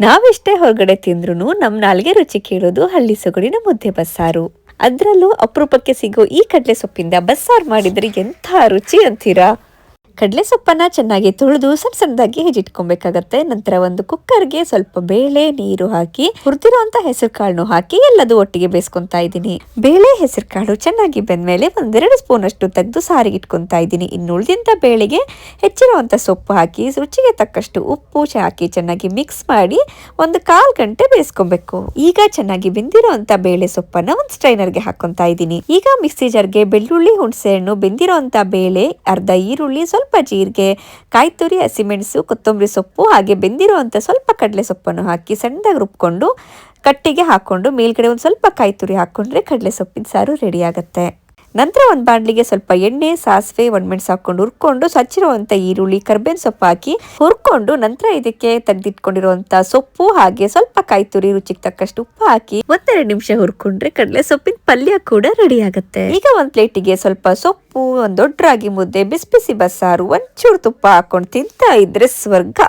ನಾವೆಷ್ಟೇ ಹೊರಗಡೆ ತಿಂದ್ರು ನಮ್ಮ ನಾಲ್ಗೆ ರುಚಿ ಕೇಳೋದು ಹಳ್ಳಿ ಸೊಗಡಿನ ಮುದ್ದೆ ಬಸ್ಸಾರು. ಅದ್ರಲ್ಲೂ ಅಪರೂಪಕ್ಕೆ ಸಿಗೋ ಈ ಕಡಲೆ ಸೊಪ್ಪಿಂದ ಬಸ್ಸಾರು ಮಾಡಿದ್ರೆ ಎಂಥ ರುಚಿ ಅಂತೀರಾ? ಕಡಲೆ ಸೊಪ್ಪನ್ನ ಚೆನ್ನಾಗಿ ತೊಳೆದು ಸಣ್ಣ ಸಣ್ಣದಾಗಿ ಹೆಚ್ಚಿಟ್ಕೊಬೇಕಾಗತ್ತೆ ನಂತರ ಒಂದು ಕುಕ್ಕರ್ಗೆ ಸ್ವಲ್ಪ ಬೇಳೆ, ನೀರು ಹಾಕಿ, ಹುರಿದಿರುವಂತ ಹೆಸರು ಕಾಳನ್ನು ಹಾಕಿ ಎಲ್ಲದೂ ಒಟ್ಟಿಗೆ ಬೇಯಿಸ್ಕೊಂತಾ ಇದ್ದೀನಿ. ಬೇಳೆ ಹೆಸರು ಕಾಳು ಚೆನ್ನಾಗಿ ಬೆಂದ್ಮೇಲೆ ಒಂದೆರಡು ಸ್ಪೂನ್ ಅಷ್ಟು ತೆಗೆದು ಸಾರಿಗೆ ಇಟ್ಕೊಂತಾ ಇದ್ದೀನಿ. ಇನ್ನು ಉಳಿದಿಂತ ಬೇಳೆಗೆ ಹೆಚ್ಚಿರುವಂತ ಸೊಪ್ಪು ಹಾಕಿ, ರುಚಿಗೆ ತಕ್ಕಷ್ಟು ಉಪ್ಪು ಹಾಕಿ ಚೆನ್ನಾಗಿ ಮಿಕ್ಸ್ ಮಾಡಿ ಒಂದು ಕಾಲ್ ಗಂಟೆ ಬೇಯಿಸ್ಕೊಬೇಕು. ಈಗ ಚೆನ್ನಾಗಿ ಬೆಂದಿರುವಂತ ಬೇಳೆ ಸೊಪ್ಪನ್ನ ಒಂದು ಸ್ಟ್ರೈನರ್ಗೆ ಹಾಕೊಂತಾ ಇದ್ದೀನಿ. ಈಗ ಮಿಕ್ಸಿ ಜಾರ್ಗೆ ಬೆಳ್ಳುಳ್ಳಿ ಹುಣಸೆ ಹಣ್ಣು ಬೆಂದಿರುವಂತ ಬೇಳೆ, ಅರ್ಧ ಈರುಳ್ಳಿ, ಸ್ವಲ್ಪ ಜೀರಿಗೆ ಕಾಯಿ ತುರಿ ಹಸಿಮೆಣಸು, ಕೊತ್ತಂಬರಿ ಸೊಪ್ಪು ಹಾಗೆ ಬೆಂದಿರುವಂಥ ಸ್ವಲ್ಪ ಕಡಲೆ ಸೊಪ್ಪನ್ನು ಹಾಕಿ ಸಣ್ಣದಾಗಿ ರುಬ್ಕೊಂಡು ಕಟ್ಟಿಗೆ ಹಾಕೊಂಡು ಮೇಲ್ಗಡೆ ಒಂದು ಸ್ವಲ್ಪ ಕಾಯಿ ತುರಿ ಹಾಕೊಂಡ್ರೆ ಕಡಲೆ ಸೊಪ್ಪಿನ ಸಾರು ರೆಡಿ ಆಗುತ್ತೆ. ನಂತರ ಒಂದು ಬಾಣಲಿಗೆ ಸ್ವಲ್ಪ ಎಣ್ಣೆ, ಸಾಸಿವೆ ಒಣಮೆಣಸು ಹಾಕೊಂಡು ಹುರ್ಕೊಂಡು ಸಚ್ಚಿರುವಂತ ಈರುಳ್ಳಿ, ಕರ್ಬೇವಿನ ಸೊಪ್ಪು ಹಾಕಿ ಹುರ್ಕೊಂಡು ನಂತರ ಇದಕ್ಕೆ ತೆಗೆದಿಟ್ಕೊಂಡಿರುವಂಥ ಸೊಪ್ಪು ಹಾಗೆ ಸ್ವಲ್ಪ ಕಾಯಿ ತುರಿ ರುಚಿಗೆ ತಕ್ಕಷ್ಟು ಉಪ್ಪು ಹಾಕಿ ಒಂದೆರಡು ನಿಮಿಷ ಹುರ್ಕೊಂಡ್ರೆ ಕಡಲೆ ಸೊಪ್ಪಿನ ಪಲ್ಯ ಕೂಡ ರೆಡಿ ಆಗುತ್ತೆ. ಈಗ ಒಂದ್ ಪ್ಲೇಟಿಗೆ ಸ್ವಲ್ಪ ಸೊಪ್ಪು, ಒಂದು ದೊಡ್ಡ ರಾಗಿ ಮುದ್ದೆ, ಬಿಸಿ ಬಿಸಿ ಬಸ್ಸಾರು, ಒಂಚೂರು ತುಪ್ಪ ಹಾಕೊಂಡು ತಿಂತಾ ಇದ್ರೆ ಸ್ವರ್ಗ.